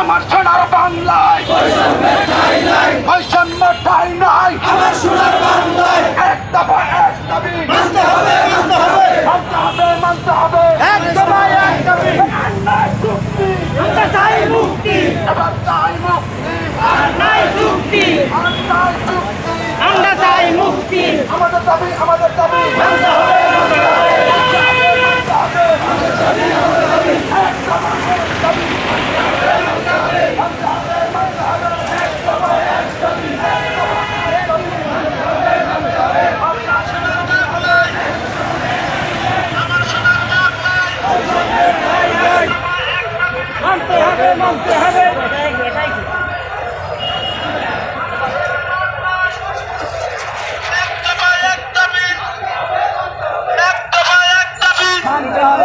আমার সোনার বাংলায় বৈষম্য টাইম Bravo.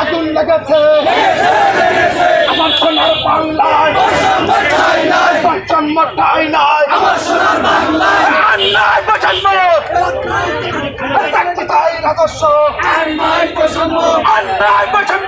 আগুন লাগাচ্ছে আমার সোনার বাংলায় বৈষম্য ঠাই নাই আমার সোনার বাংলায় অন্যায় বৈষম্য থাকতে চাই রাজস্ব অন্যায় বৈষম্য অন্যায় বৈষম্য